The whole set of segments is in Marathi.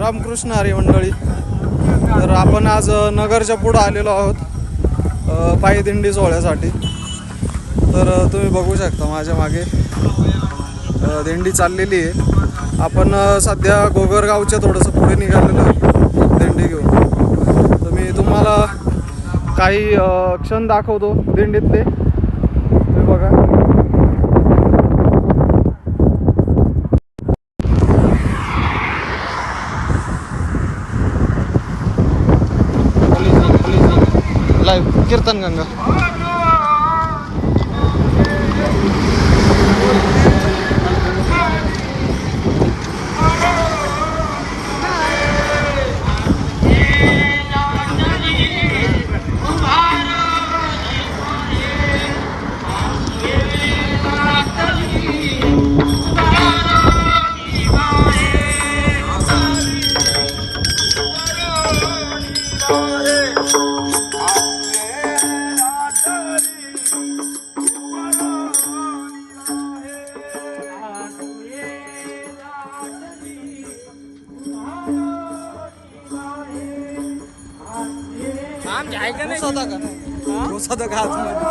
रामकृष्ण हरी मंडळी. तर आपण आज नगरच्या पुढं आलेलो आहोत पायदिंडी पायी दिंडी सोहळ्यासाठी. तर तुम्ही बघू शकता माझ्या मागे दिंडी चाललेली आहे. आपण सध्या गोगरगावच्या थोडंसं पुढे निघालेलो आहे दिंडी घेऊन. तर मी तुम्हाला काही क्षण दाखवतो दिंडीतले. Live kirtan Ganga só do. Né?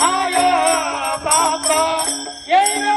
Maya, Baba, Yena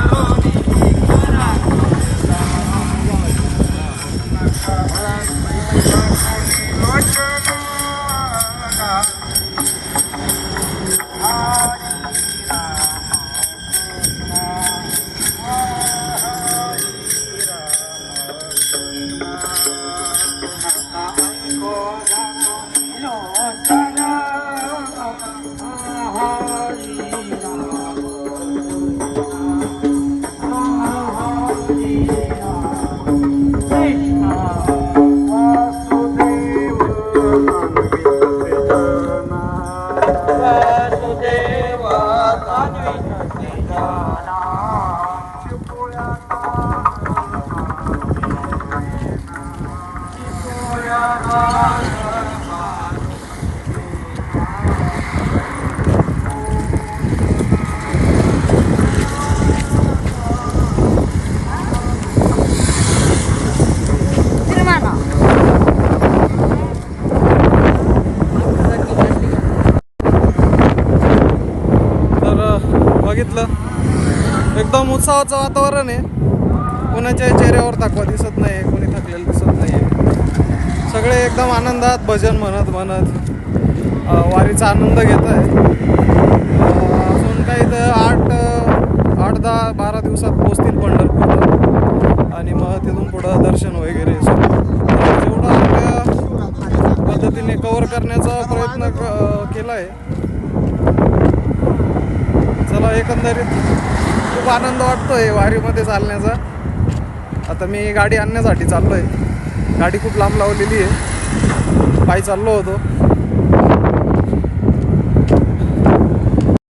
बघितलं. एकदम उत्साहाचं वातावरण आहे. कोणाच्या चेहऱ्यावर थकवा दिसत नाही कोणी थकलेलं दिसत नाही सगळे एकदम आनंदात भजन म्हणत म्हणत वारीचा आनंद घेत आहे अजून काही तर आठ आठ दहा बारा दिवसात पोचतील पंढरपूरला आणि मग तिथून पुढं दर्शन वगैरे सुरू जेवढं आपल्या पद्धतीने कवर करण्याचा प्रयत्न क- केला आहे चला एकंदरीत खूप आनंद वाटतोय वारीमध्ये चालण्याचा. आता मी गाडी आणण्यासाठी चाललो आहे गाडी खूप लांब लावलेली आहे. पायी चाललो होतो.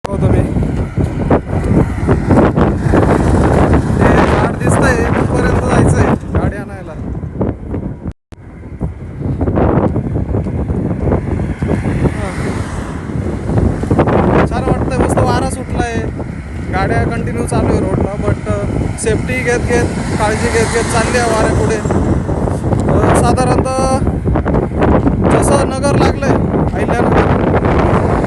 होतो मी ते झाड दिसतंय तिथपर्यंत जायचंय गाडी आणायला. छान वाटतंय मस्त वारा सुटलाय. गाड्या कंटिन्यू चालू आहे रोडला बट सेफ्टी uh, घेत घेत काळजी घेत घेत चालली आहे वाऱ्या पुढे साधारणतः जसं नगर लागलंय अहिल्यानगर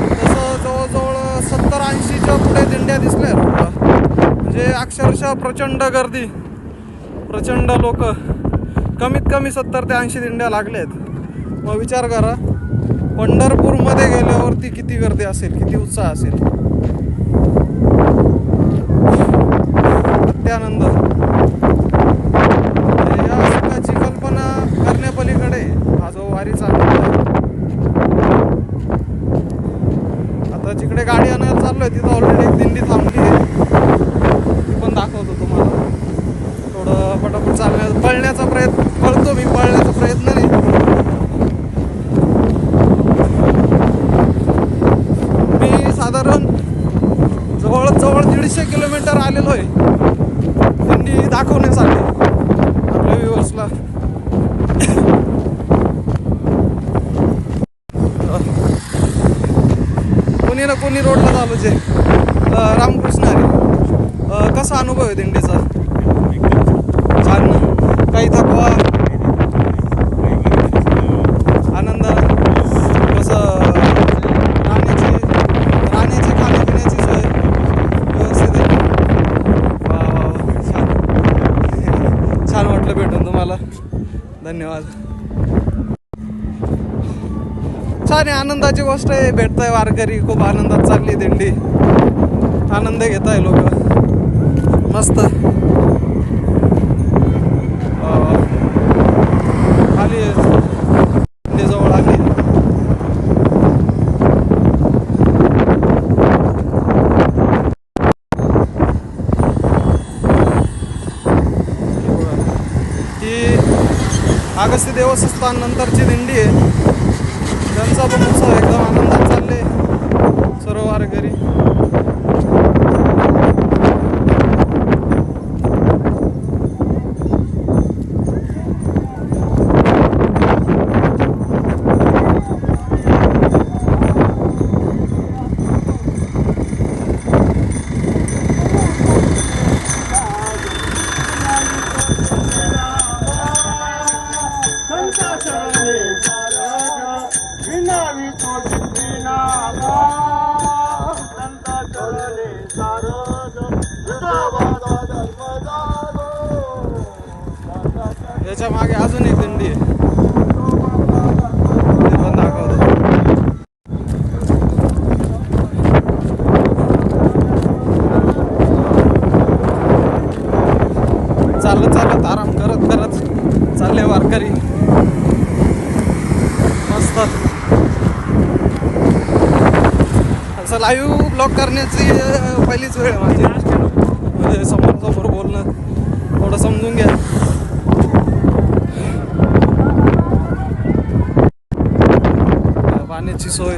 तसं जवळजवळ सत्तर ऐंशीच्या पुढे दिंड्या दिसल्या. म्हणजे अक्षरशः प्रचंड गर्दी प्रचंड लोक कमीत कमी सत्तर ते ऐंशी दिंड्या लागल्या आहेत मग विचार करा पंढरपूरमध्ये गेल्यावरती किती गर्दी असेल किती उत्साह असेल? त्यानंतर म्हणजे या सुखाची कल्पना करण्यापलीकडे हा जो वारीचा आनंद आहे आता जिकडे गाडी तिथं ऑलरेडी एक दिंडी थांबली. आहे ती पण दाखवतो तुम्हाला. थोडं पटापट चालण्या पळण्याचा प्रयत्न पळतो मी पळण्याचा प्रयत्न नाही. मी साधारण जवळ जवळ दीडशे किलोमीटर आलेलो आहे. दिंडी दाखवण्यासाठी. आपल्या व्ह्युअर्सला कोणी रोडला झालो जे रामकृष्ण हरी. कसा अनुभव आहे दिंडीचा? छान काही थकवा? आनंद? कसं राहण्याची राहण्याची खाण्यापिण्याची सोय? व्यवस्थित आहे? वा वा वा छान. छान वाटलं भेटून तुम्हाला. धन्यवाद. छान आहे आनंदाची गोष्ट आहे. भेटताय वारकरी. खूप आनंदात चालली दिंडी. आनंद घेत आहे लोक. मस्त. अं, आली आहे. आली ही देवस्थान नंतरची दिंडी आहे. त्यांचा पण उत्सव एकदम आनंदात चालले सर्व वारकरी. त्याच्यामागे अजून एक दिंडी आहे. चालत चालत आराम करत करत चालले वारकरी. मस्त. असं लाईव्ह ब्लॉग करण्याची पहिलीच वेळ माझी. म्हणजे समोर समोर बोलणं थोडं समजून घ्या. पाण्याची सोय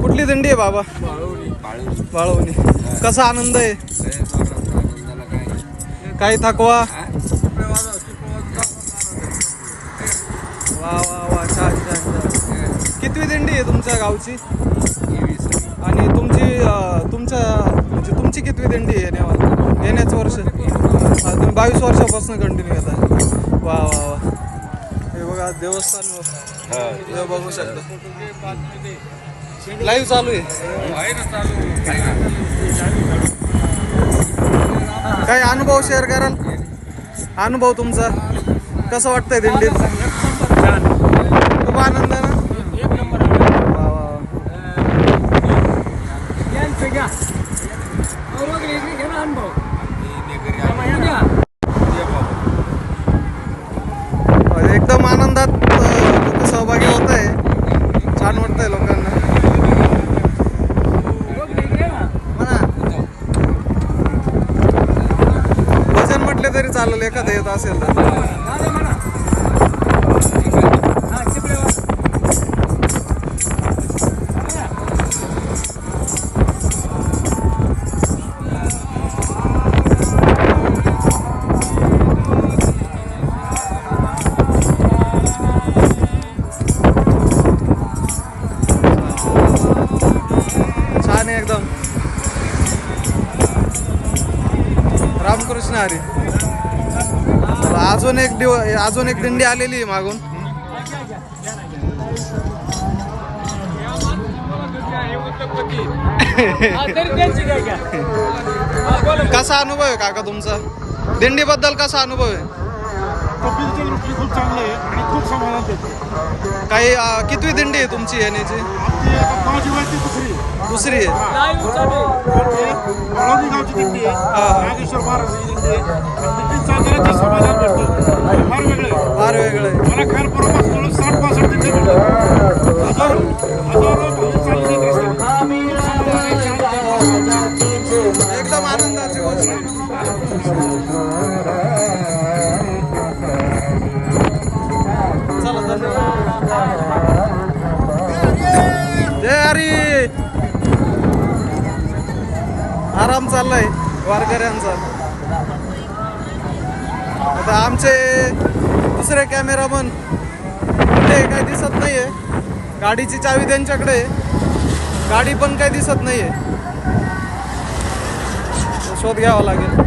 कुठली दिंडी आहे बाबा? बाळवणी कसा आनंद आहे? काही थकवा? वा वा वा छान छान छान. कितवी दिंडी आहे तुमच्या गावची? आणि तुमची तुमच्या म्हणजे तुमची कितवी दिंडी आहे येण्यावर येण्याचं वर्ष? हा, बावीस वर्षापासून कंटिन्यू घेत आहे वा वा वा. हे बघा देवस्थान बघू. शकता. लाईव्ह चालू आहे. काही अनुभव शेअर कराल? अनुभव तुमचा? कसं वाटतंय दिंडीत? खूप आनंद आहे ना वा, वा, वा. एकदम आनंदात अं, लोक सहभागी होत आहे छान वाटतंय लोकांना भजन म्हटले तरी चालेल एखादं येत असेल तर. छान आहे एकदम. रामकृष्ण हरी. अजून एक दिव अजून एक दिंडी आलेली आहे मागून. कसा अनुभव आहे काका तुमचा? दिंडीबद्दल कसा अनुभव आहे? तब्येतीच्या दृष्टीने खूप चांगलं आहे आणि खूप समाधान देतो काही अं, कितवी दिंडी आहे तुमची येण्याची माझी दुसरी आहे? बाळवणी गावची दिंडी आहे हा. नागेश्वर महाराजांची दिंडी आहे आणि दिंडी चालताना समाधान भेटतं हे फार वेगळं आहे फार वेगळं आहे मला खैर परवा साठ पासष्ट दिंडी भेटलं हजारो हजारो चाललाय वारकऱ्यांचा. आता आमचे दुसरे कॅमेरामन ते काही दिसत नाहीये. गाडीची चावी त्यांच्याकडे गाडी पण काही दिसत नाहीये. शोध घ्यावा लागेल.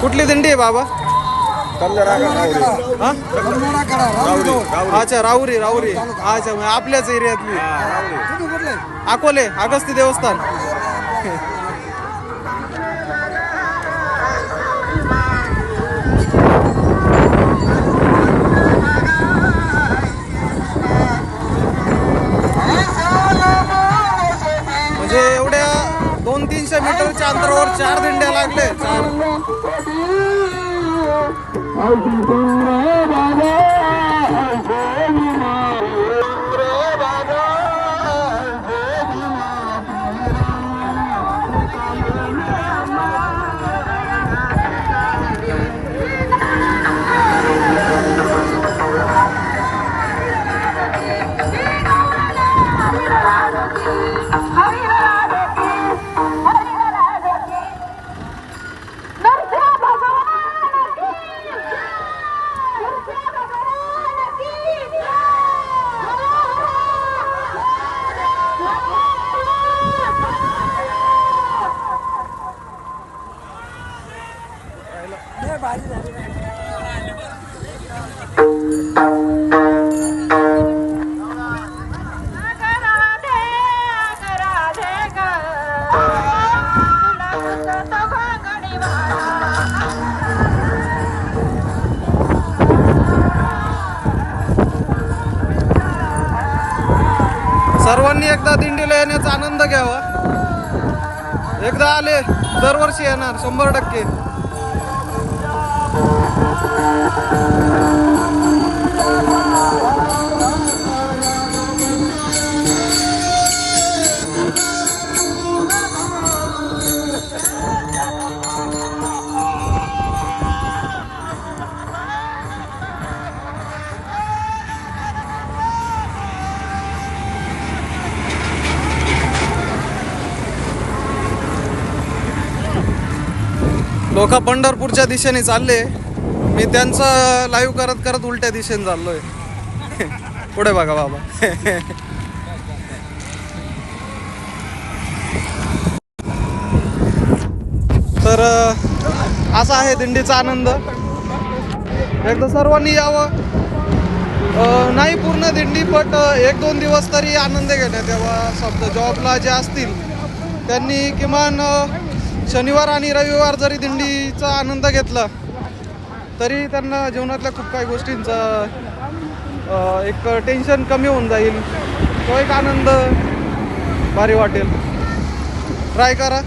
कुठली दिंडी आहे बाबा? हा? अच्छा राहुरी राहुरी. अच्छा म्हणजे आपल्याच एरियातली. अकोले अगस्ती देवस्थान. मीटरच्या अंतरावर चार दिंड्या लागले चार सर्वांनी एकदा दिंडीला येण्याचा आनंद घ्यावा एकदा आले दरवर्षी येणार शंभर टक्के पंढरपूरच्या दिशेने चालले मी त्यांचं लाईव्ह करत करत उलट्या दिशेने चाललोय. पुढे बघा बाबा. तर असा आहे दिंडीचा आनंद. एकदा सर्वांनी यावं. नाही पूर्ण दिंडी पण एक दोन दिवस तरी आनंद घेण्यात यावा. शब्द जॉबला जे असतील त्यांनी किमान शनिवार आणि रविवार जरी दिंडीचा आनंद घेतला तरी त्यांना जीवनातल्या खूप काही गोष्टींचा एक टेन्शन कमी होऊन जाईल. तो एक आनंद भारी वाटेल. ट्राय करा.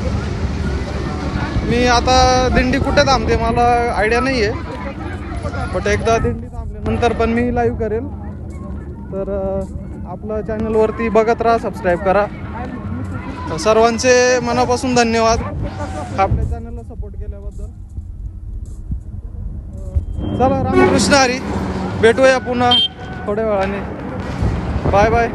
मी आता दिंडी कुठे थांबते मला आयडिया नाही आहे बट एकदा दिंडी थांबल्यानंतर पण मी लाईव्ह करेल. तर आपलं चॅनलवरती बघत राहा सबस्क्राईब करा. सर्वांचे मनापासून धन्यवाद. आपल्या चॅनलला सपोर्ट केल्याबद्दल. चला रामकृष्ण हरी भेटूया पुन्हा थोड्या वेळाने. Bye bye